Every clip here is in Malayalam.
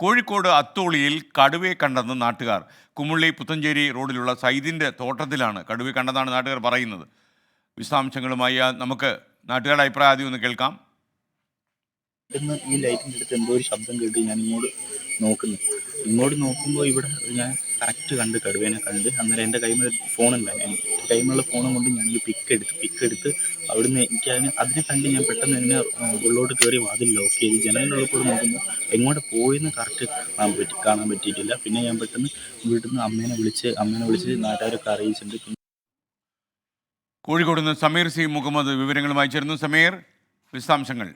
കോഴിക്കോട് അത്തോളിയിൽ കടുവയെ കണ്ടെന്ന് നാട്ടുകാർ. കുമുള്ളി പുത്തഞ്ചേരി റോഡിലുള്ള സൈദിന്റെ തോട്ടത്തിലാണ് കടുവയെ കണ്ടെന്നാണ് നാട്ടുകാർ പറയുന്നത്. വിശദാംശങ്ങളുമായി നമുക്ക് നാട്ടുകാരുടെ അഭിപ്രായം ആദ്യം ഒന്ന് കേൾക്കാം. പെട്ടെന്ന് ഈ ലൈറ്റിന്റെ അടുത്ത് എന്തോ ഒരു ശബ്ദം കേട്ട് ഞാൻ ഇങ്ങോട്ട് നോക്കുന്നു. ഇങ്ങോട്ട് നോക്കുമ്പോൾ ഇവിടെ ഞാൻ കറക്റ്റ് കണ്ട് കടുവേനെ കണ്ട് അന്നേരം എന്റെ കൈമ ഫോണുണ്ട് ഞാൻ കൈമുള്ള ഫോണും കൊണ്ട് ഞാൻ പിക്ക് എടുത്ത് പിക്ക് എടുത്ത് അവിടുന്ന് എനിക്ക് അതിന് അതിനെ കണ്ട് ഞാൻ പെട്ടെന്ന് തന്നെ ഉള്ളോട്ട് കയറി വാതിൽ ലോക്ക് ചെയ്ത് ജനലിന്റെ കൂടെ നോക്കുമ്പോൾ എങ്ങോട്ട് പോയെന്ന് കറക്റ്റ് കാണാൻ പറ്റി കാണാൻ പറ്റിയിട്ടില്ല. പിന്നെ ഞാൻ പെട്ടെന്ന് വീട്ടിൽ നിന്ന് അമ്മേനെ വിളിച്ച് അമ്മേനെ വിളിച്ച് നാട്ടുകാരൊക്കെ അറിയിച്ചിട്ടുണ്ട്. കോഴിക്കോട് നിന്ന് സമീർ സി മുഹമ്മദ് വിവരങ്ങളുമായി ചേർന്നു സമീർ വിശദാംശങ്ങൾ.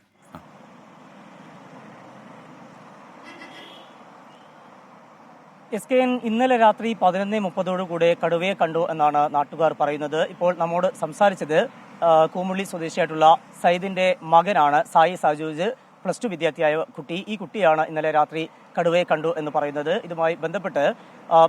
എസ് കെ എൻ ഇന്നലെ രാത്രി പതിനൊന്ന് മുപ്പതോടുകൂടെ കടുവയെ കണ്ടു എന്നാണ് നാട്ടുകാർ പറയുന്നത്. ഇപ്പോൾ നമ്മോട് സംസാരിച്ചത് കൂമുള്ളി സ്വദേശിയായിട്ടുള്ള സയ്യിദിന്റെ മകനാണ് സായി സാജൂജ് പ്ലസ് ടു വിദ്യാർത്ഥിയായ കുട്ടി. ഈ കുട്ടിയാണ് ഇന്നലെ രാത്രി കടുവയെ കണ്ടു എന്ന് പറയുന്നത്. ഇതുമായി ബന്ധപ്പെട്ട്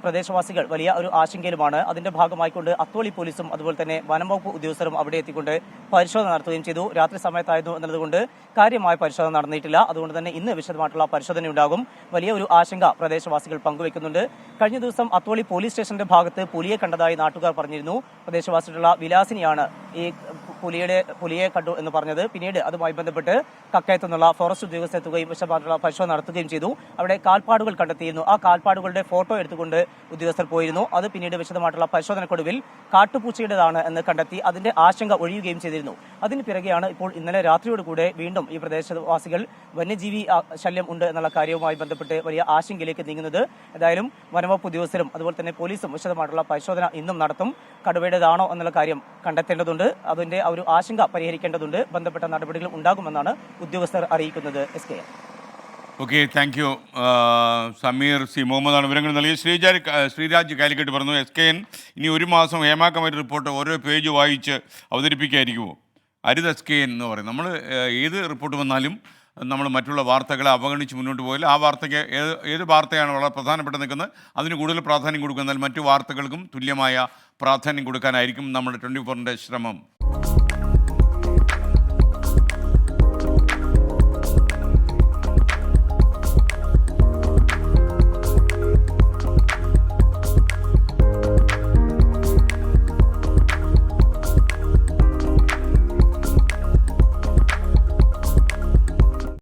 പ്രദേശവാസികൾ വലിയ ഒരു ആശങ്കയിലുമാണ്. അതിന്റെ ഭാഗമായിക്കൊണ്ട് അത്തോളി പോലീസും അതുപോലെ തന്നെ വനംവകുപ്പ് ഉദ്യോഗസ്ഥരും അവിടെ എത്തിക്കൊണ്ട് പരിശോധന നടത്തുകയും ചെയ്തു. രാത്രി സമയത്തായിരുന്നു എന്നതുകൊണ്ട് കാര്യമായ പരിശോധന നടന്നിട്ടില്ല. അതുകൊണ്ട് തന്നെ ഇന്ന് വിശദമായിട്ടുള്ള പരിശോധന ഉണ്ടാകും വലിയ ഒരു ആശങ്ക പ്രദേശവാസികൾ പങ്കുവെക്കുന്നുണ്ട്. കഴിഞ്ഞ ദിവസം അത്തോളി പോലീസ് സ്റ്റേഷന്റെ ഭാഗത്ത് പുലിയെ കണ്ടതായി നാട്ടുകാർ പറഞ്ഞിരുന്നു. പ്രദേശവാസികളുള്ള വിലാസിനിയാണ് ഈ പുലിയുടെ പുലിയെ കണ്ടു എന്ന് പറഞ്ഞത്. പിന്നീട് അതുമായി ബന്ധപ്പെട്ട് കക്കയത്ത് നിന്നുള്ള ഫോറസ്റ്റ് ഉദ്യോഗസ്ഥ എത്തുകയും വിശദമായിട്ടുള്ള പരിശോധന നടത്തുകയും ചെയ്തു. അവിടെ കാൽപ്പാടുകൾ കണ്ടെത്തിയിരുന്നു. ആ കാൽപ്പാടുകളുടെ ഫോട്ടോ എടുത്തുകൊണ്ട് ഉദ്യോഗസ്ഥർ പോയിരുന്നു. അത് പിന്നീട് വിശദമായിട്ടുള്ള പരിശോധനക്കൊടുവിൽ കാട്ടുപൂച്ചയുടേതാണ് എന്ന് കണ്ടെത്തി അതിന്റെ ആശങ്ക ഒഴിയുകയും ചെയ്തിരുന്നു. അതിന് പിറകെയാണ് ഇപ്പോൾ ഇന്നലെ രാത്രിയോടുകൂടെ വീണ്ടും ഈ പ്രദേശവാസികൾ വന്യജീവി ശല്യം ഉണ്ട് എന്നുള്ള കാര്യവുമായി ബന്ധപ്പെട്ട് വലിയ ആശങ്കയിലേക്ക് നീങ്ങുന്നത്. ഏതായാലും വനംവകുപ്പ് ഉദ്യോഗസ്ഥരും അതുപോലെ തന്നെ പോലീസും വിശദമായിട്ടുള്ള പരിശോധന ഇന്നും നടത്തും. കടുവയുടേതാണോ എന്നുള്ള കാര്യം കണ്ടെത്തേണ്ടതുണ്ട്. അതിന്റെ ഒരു ആശങ്ക പരിഹരിക്കേണ്ടതുണ്ട്. ബന്ധപ്പെട്ട നടപടികൾ ഉണ്ടാകുമെന്നാണ് ഉദ്യോഗസ്ഥർ അറിയിക്കുന്നത്. S K. Okay thank you Sameer C മുഹമ്മദാണ് വിവരങ്ങൾ നൽകിയത്. ശ്രീജാരി ശ്രീരാജ് കാലിക്കറ്റ് പറഞ്ഞു എസ് കെ എൻ ഇനി ഒരു മാസം ഹേമ കമ്മിറ്റി റിപ്പോർട്ട് ഓരോ പേജ് വായിച്ച് അവതരിപ്പിക്കായിരിക്കുമോ? അരുത് എസ് കെ എൻ എന്ന് പറയും. നമ്മൾ ഏത് റിപ്പോർട്ട് വന്നാലും നമ്മൾ മറ്റുള്ള വാർത്തകളെ അവഗണിച്ച് മുന്നോട്ട് പോയാൽ ആ വാർത്തയ്ക്ക് ഏത് ഏത് വാർത്തയാണ് വളരെ പ്രധാനപ്പെട്ട് നിൽക്കുന്നത് അതിന് കൂടുതൽ പ്രാധാന്യം കൊടുക്കുക എന്നാൽ മറ്റു വാർത്തകൾക്കും തുല്യമായ പ്രാധാന്യം കൊടുക്കാനായിരിക്കും നമ്മുടെ ട്വന്റി ഫോറിന്റെ ശ്രമം.